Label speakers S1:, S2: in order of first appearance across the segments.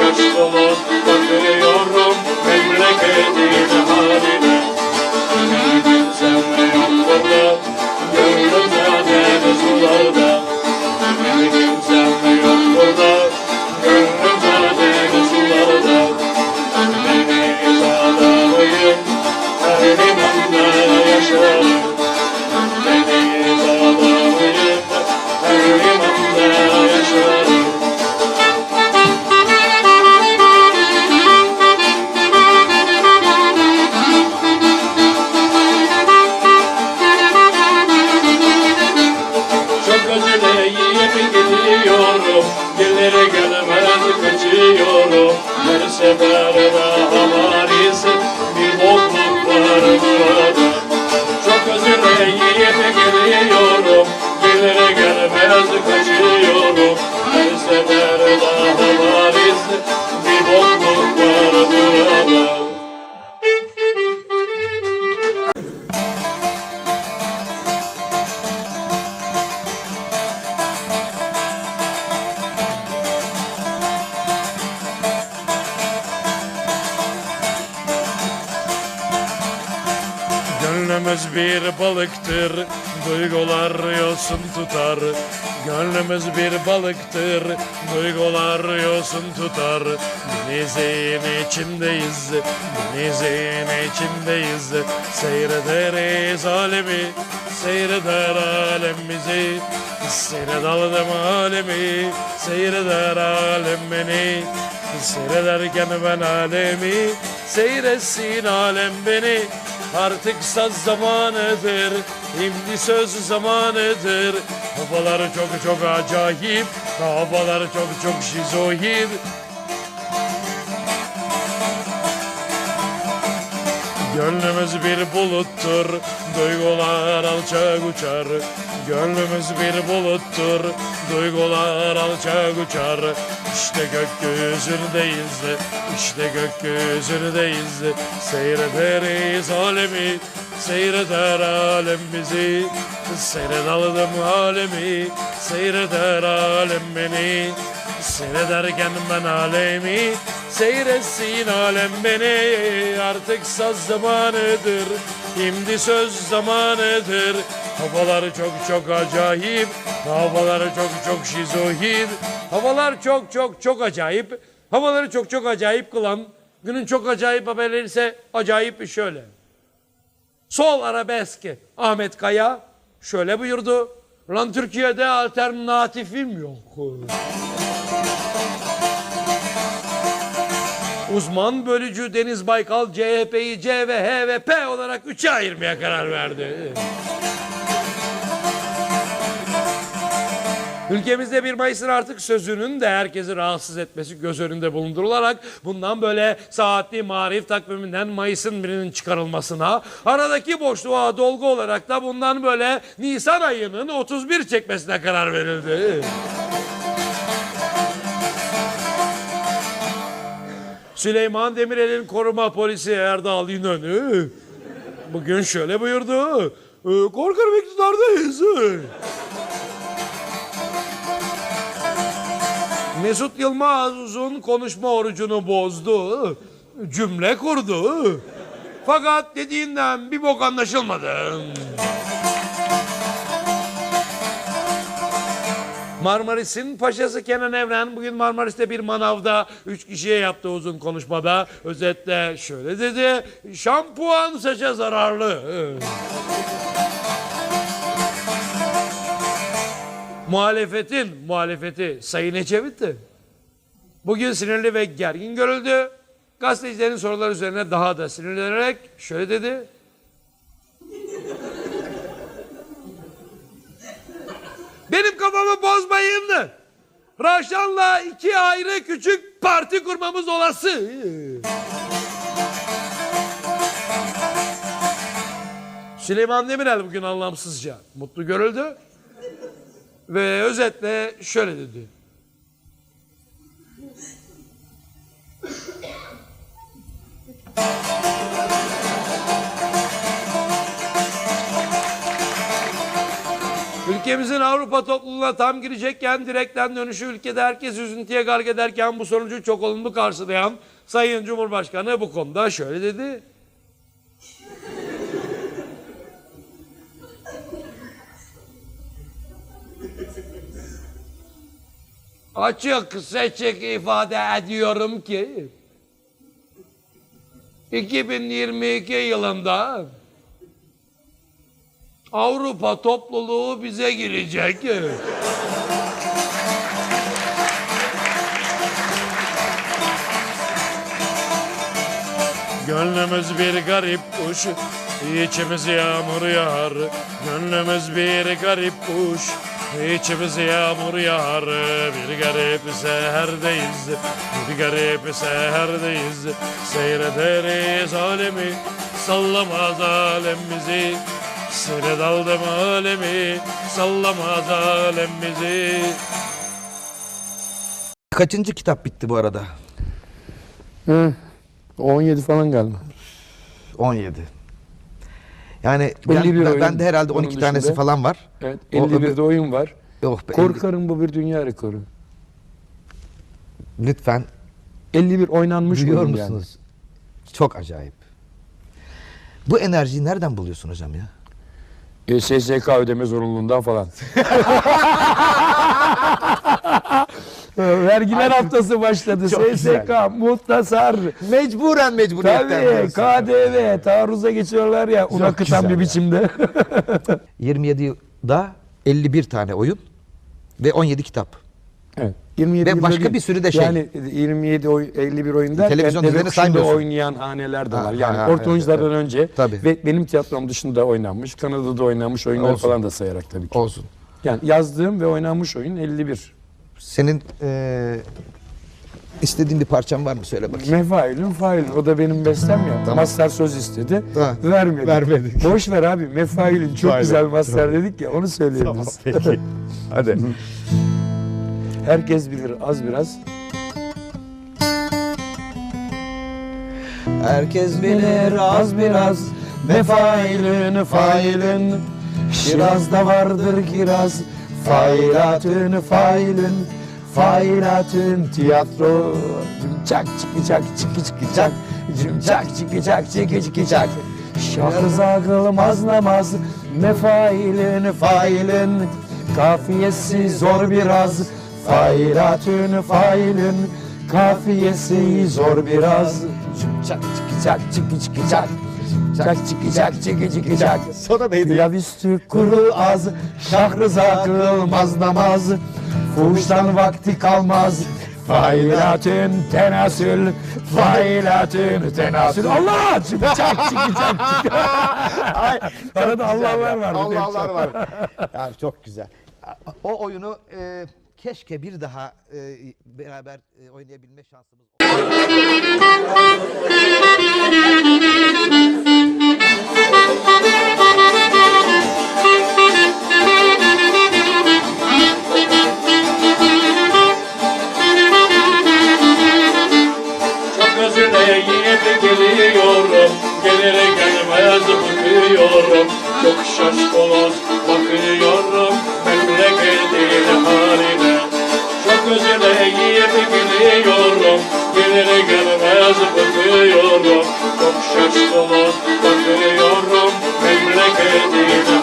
S1: trust. Bir balıktır, duygular yosun tutar. Gönlümüz bir balıktır, duygular yosun tutar. Denizin içindeyiz, denizin içindeyiz. Seyrederiz alemi, seyreder alem bizi. Seyredalım alemi, seyreder alem beni. Seyrederken ben alemi, seyretsin alem beni. Artık saz zamanıdır, şimdi söz zamanıdır. Havalar çok çok acayip, havalar çok çok şizoid. Gönlümüz bir buluttur, duygular alçak uçar. Gönlümüz bir buluttur, duygular alçak uçar. İşte gökyüzündeyiz, işte gökyüzündeyiz. Seyrederiz alemi, seyreder alem bizi. Seyredalım alemi, seyreder alem beni. Seyrederken ben alemi Seyretsin alem beni Artık saz zamanıdır Şimdi söz zamanıdır Havalar çok çok acayip Havalar çok çok şizoid Havalar çok çok çok acayip Havaları çok çok acayip kılan Günün çok acayip haberleri ise acayip şöyle Sol arabeski Ahmet Kaya şöyle buyurdu. Lan Türkiye'de alternatifim yok. Uzman bölücü Deniz Baykal CHP'yi C ve H ve P olarak üçe ayırmaya karar verdi. Ülkemizde 1 Mayıs'ın artık sözünün de herkesi rahatsız etmesi göz önünde bulundurularak bundan böyle saatli marif takviminden Mayıs'ın birinin çıkarılmasına aradaki boşluğa dolgu olarak da bundan böyle Nisan ayının 31 çekmesine karar verildi. Süleyman Demirel'in koruma polisi Erdal İnönü bugün şöyle buyurdu. "Ee, Korkarım iktidardayız. Mesut Yılmaz uzun konuşma orucunu bozdu. Cümle kurdu. Fakat dediğinden bir bok anlaşılmadı. Marmaris'in paşası Kenan Evren bugün Marmaris'te bir manavda üç kişiye yaptığı uzun konuşmada özetle şöyle dedi. Şampuan saça zararlı. Muhalefetin muhalefeti Sayın Ecevit'ti. Bugün sinirli ve gergin görüldü. Gazetecilerin sorular üzerine daha da sinirlenerek şöyle dedi. Benim kafamı bozmayın da. Raşan'la iki ayrı küçük parti kurmamız olası. Süleyman Demirel bugün anlamsızca mutlu görüldü. Ve özetle şöyle dedi. Thank you. Ülkemizin Avrupa topluluğuna tam girecekken direkten dönüşü ülkede herkes üzüntüye gark ederken bu sonucu çok olumlu karşılayan Sayın Cumhurbaşkanı bu konuda şöyle dedi. Açık seçik ifade ediyorum ki 2022 yılında Avrupa topluluğu bize girecek. Gönlümüz bir garip kuş, içimiz yağmur yağar. Gönlümüz bir garip kuş, içimiz yağmur yağar. Bir garip seherdeyiz, bir garip seherdeyiz. Seyrederiz alemi, sallamaz alem. Seni daldım alemi, sallamaz alem bizi.
S2: Kaçıncı kitap bitti bu arada?
S3: Hı. 17 falan galiba.
S2: 17. Yani
S3: 51
S2: ben, ben,
S3: oyun
S2: ben de herhalde
S3: onun
S2: 12 tanesi
S3: dışında.
S2: falan var.
S3: Evet.
S2: O-
S3: 51'de oyun var.
S2: Yok be,
S3: Korkarım bu bir dünya rekoru.
S2: 50 lütfen
S3: 51 oynanmış
S2: biliyor musunuz? Çok acayip. Bu enerjiyi nereden buluyorsun hocam ya?
S3: SSK ödeme zorunluluğundan falan. Vergiler haftası başladı.
S2: Çok
S3: SSK,
S2: güzel.
S3: muhtasar.
S2: Mecburen mecburiyetten
S3: Tabii. KDV taarruza geçiyorlar ya un
S2: Çok
S3: akıtan bir
S2: ya.
S3: biçimde.
S2: 27'da 51 tane oyun ve 17 kitap.
S3: evet. 27
S2: Ve başka bir sürü de şey.
S3: Yani 27 oy, 51 oyunda
S2: Televizyon dizilerini saymıyorsun.
S3: oynayan haneler de var.
S2: ha,
S3: Yani
S2: ha,
S3: orta
S2: evet,
S3: oyunculardan
S2: evet.
S3: önce
S2: Tabii.
S3: ve benim tiyatrom dışında oynanmış, Kanada'da oynanmış oyunlar
S2: Olsun.
S3: falan da sayarak tabii ki.
S2: Olsun.
S3: Yani yazdığım ve oynanmış oyun 51.
S2: Senin eee istediğin bir parçan var mı söyle bakayım.
S3: Mefailün failün. O da benim bestem ya.
S2: Tamam.
S3: Mazhar söz istedi.
S2: Ha.
S3: Vermedi.
S2: Vermedik.
S3: Boş ver abi. Mefailün çok güzel mazhar dedik ya. Onu söyleyelim biz.
S2: peki. Hadi.
S3: Herkes bilir az biraz.
S2: Herkes
S3: bilir az biraz. Mefailün failün Şirazda vardır kiraz. Failatün failün Failatün tiyatro. Cımçak çıkı çak çıkı çıkı çak. Cımçak çıkı çak çıkı çıkı çak. Şahıza kılmaz namaz. Mefailün failün Kafiyesi zor biraz Failatün failün Kafiyesi zor biraz Çak çıkı çak çıkı çıkı çak çıkı çak çıkı çıkı çak
S2: Sonra neydi?
S3: Pilav üstü kuru az Şahrıza kılmaz namaz Fuhuştan vakti kalmaz Failatün tenasül Failatün tenasül Allah! Çıkı çak çıkı çak çıkı
S2: Ay,
S3: Arada Allah'lar var.
S2: Allah Allah var. Yani çok güzel. O oyunu e, keşke bir daha e, beraber e, oynayabilme şansımız
S1: Çok Çok şaşkaloz bakıyorum Memleketin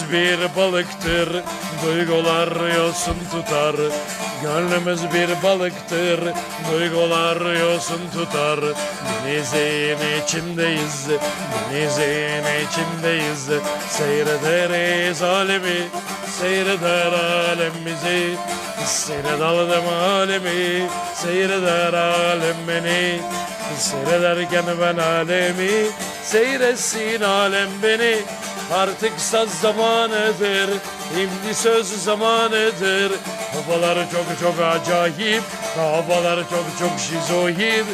S1: Gönlümüz bir balıktır, duygular yosun tutar. Gönlümüz bir balıktır, duygular yosun tutar. Denizin içindeyiz, denizin içindeyiz. Seyrederiz alemi, seyreder alem bizi. Seyredalım alemi, seyreder alem beni. Seyrederken ben alemi, seyretsin alem beni. Artık saz zamanıdır, şimdi söz zamanıdır. Havalar çok çok acayip, havalar çok çok şizoid.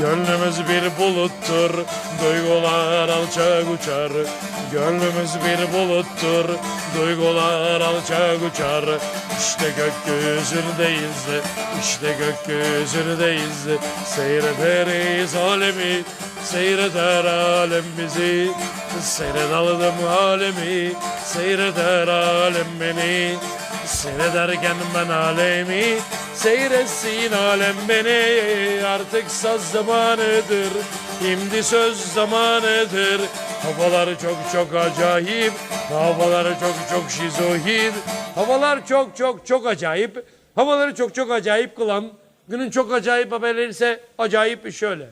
S1: Gönlümüz bir buluttur, duygular alçak uçar. Gönlümüz bir buluttur, duygular alçak uçar. İşte gökyüzündeyiz, işte gökyüzündeyiz. Seyrederiz alemi, seyreder alem bizi. Seyredalım alemi, seyreder alem beni. Seyrederken ben alemi Seyretsin alem beni. Artık saz zamanıdır Şimdi söz zamanıdır. Havalar çok çok acayip Havalar çok çok şizoid Havalar çok çok çok acayip Havaları çok çok acayip kılan Günün çok acayip haberleri ise acayip şöyle.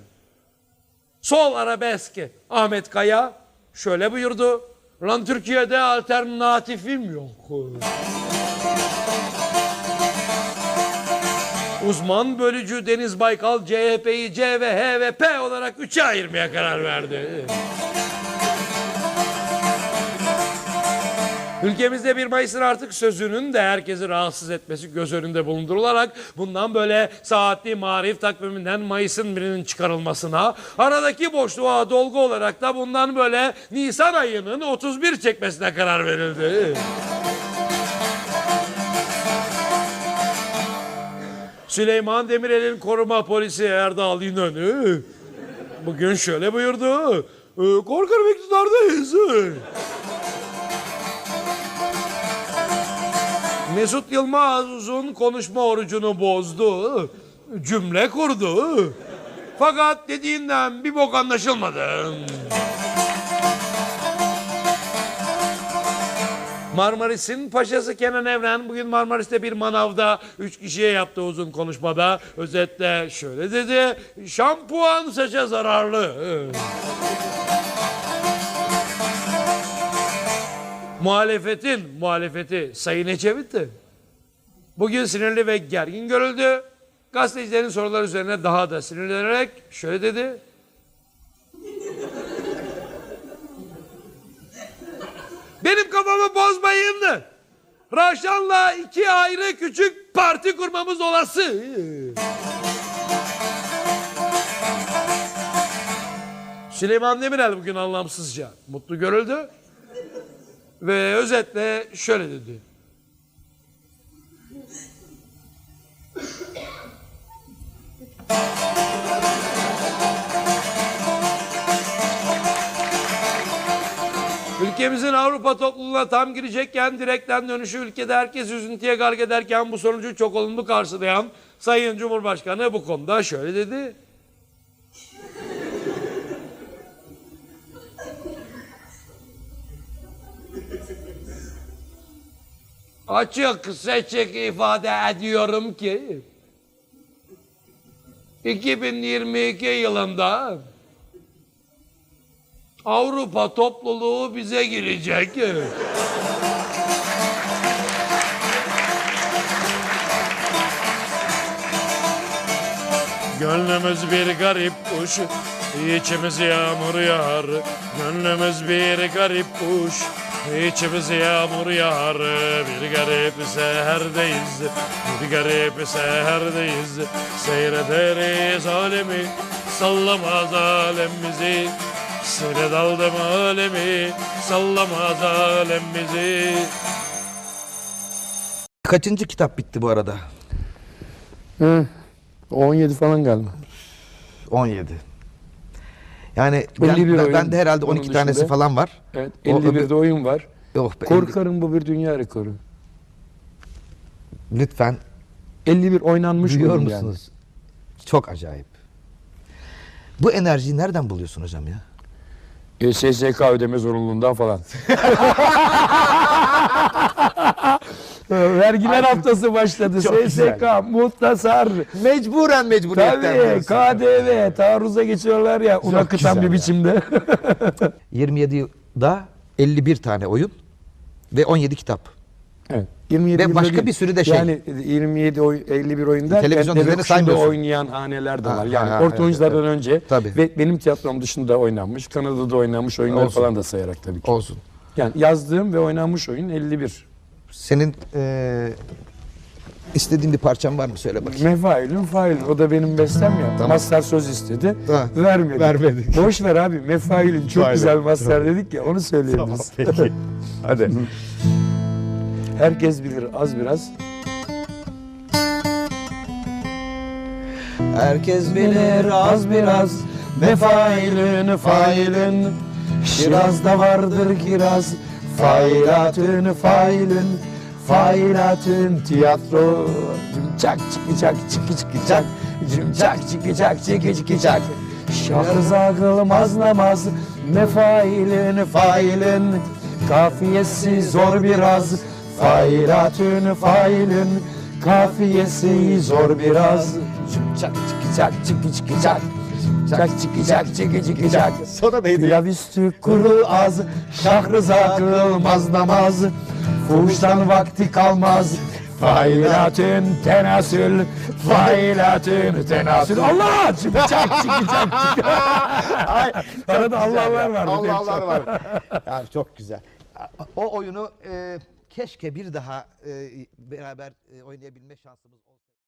S1: Sol arabeski Ahmet Kaya şöyle buyurdu. Lan Türkiye'de alternatifim yok. Uzman bölücü Deniz Baykal CHP'yi C ve H ve P olarak üçe ayırmaya karar verdi. Ülkemizde 1 Mayıs'ın artık sözünün de herkesi rahatsız etmesi göz önünde bulundurularak bundan böyle saatli marif takviminden Mayıs'ın birinin çıkarılmasına aradaki boşluğa dolgu olarak da bundan böyle Nisan ayının 31 çekmesine karar verildi. Süleyman Demirel'in koruma polisi Erdal İnönü bugün şöyle buyurdu. "Ee, Korkarım iktidardayız. Mesut Yılmaz uzun konuşma orucunu bozdu. Cümle kurdu. Fakat dediğinden bir bok anlaşılmadı. Marmaris'in paşası Kenan Evren bugün Marmaris'te bir manavda üç kişiye yaptığı uzun konuşmada özetle şöyle dedi. Şampuan saça zararlı. Muhalefetin muhalefeti Sayın Ecevit'ti. Bugün sinirli ve gergin görüldü. Gazetecilerin soruları üzerine daha da sinirlenerek şöyle dedi. Benim kafamı bozmayın. Raşan'la iki ayrı küçük parti kurmamız olası. Süleyman Demirel bugün anlamsızca mutlu görüldü. Ve özetle şöyle dedi. Ülkemizin Avrupa topluluğuna tam girecekken direkten dönüşü ülkede herkes üzüntüye garg ederken bu sonucu çok olumlu karşılayan Sayın Cumhurbaşkanı bu konuda şöyle dedi. Açık seçik ifade ediyorum ki 2022 yılında Avrupa topluluğu bize girecek. Gönlümüz bir garip kuş, içimiz yağmur yağar. Gönlümüz bir garip kuş, içimiz yağmur yağar. Bir garip seherdeyiz, bir garip seherdeyiz. Seyrederiz alemi, sallamaz alem. Seyredaldım alemi, sallamaz alem bizi.
S2: Kaçıncı kitap bitti bu arada?
S3: Hı. 17 falan galiba.
S2: 17. Yani
S3: 51
S2: ben, ben,
S3: oyun
S2: ben de herhalde
S3: bunun
S2: 12 tanesi
S3: dışında.
S2: falan var.
S3: Evet.
S2: O-
S3: 51'de oyun var.
S2: Yok be,
S3: Korkarım bu bir dünya rekoru.
S2: 50 lütfen
S3: 51 oynanmış oyun
S2: musunuz? Çok acayip. Bu enerjiyi nereden buluyorsun hocam ya?
S3: E, SSK ödeme zorunluluğundan falan. Vergiler haftası başladı. SSK,
S2: güzel.
S3: muhtasar.
S2: Mecburen mecburiyetten
S3: Tabii. KDV taarruza geçiyorlar ya una
S2: Çok
S3: kıtan
S2: güzel
S3: bir
S2: ya.
S3: biçimde.
S2: 27'da 51 tane oyun ve 17 kitap.
S3: evet. 27
S2: Ve başka
S3: değil.
S2: bir sürü de şey.
S3: Yani 27 oy, 51 oyun derken
S2: Televizyon dizilerini saymıyorsun.
S3: oynayan haneler de
S2: Ha,
S3: var. Yani
S2: ha,
S3: orta
S2: evet,
S3: oyunculardan önce
S2: Tabii.
S3: ve benim tiyatrom dışında oynanmış, Kanada'da oynanmış oyunlar
S2: Olsun.
S3: falan da sayarak tabii ki.
S2: Olsun.
S3: Yani yazdığım ve oynanmış oyun 51.
S2: Senin eee istediğin bir parçan var mı söyle bakayım.
S3: Mefailün failün. O da benim bestem ya.
S2: Tamam.
S3: Mazhar söz istedi.
S2: Ha.
S3: Vermedik.
S2: Vermedik.
S3: Boş ver abi. Mefailün çok güzel mazhar dedik ya. Onu söyleyelim biz.
S2: peki. Hadi.
S3: Herkes bilir az biraz.
S2: Herkes
S3: bilir az biraz. Mefailün failün Şiraz'da vardır kiraz. Failatün failün failatün tiyatro. Cimçak çiki çak çiki çiki çak cimçak çiki çak çiki çiki çak Şahıza kılmaz namaz. Mefailün failün kafiyesi zor biraz failatün failün kafiyesi zor biraz Çak çiki çak çiki çiki çak Çak çiki çak çiki çiki çak
S2: Sonra neydi?
S3: Pilav üstü kuru az Şahrıza kılmaz namaz Fuhuştan vakti kalmaz Failatün tenasül Failatün tenasül Allah! Çak çiki
S2: Ay,
S3: Arada Allah'lar
S2: ya.
S3: vardı.
S2: Allah'lar var. Yani çok güzel. O oyunu eee, keşke bir daha eee, beraber eee, oynayabilme şansımız.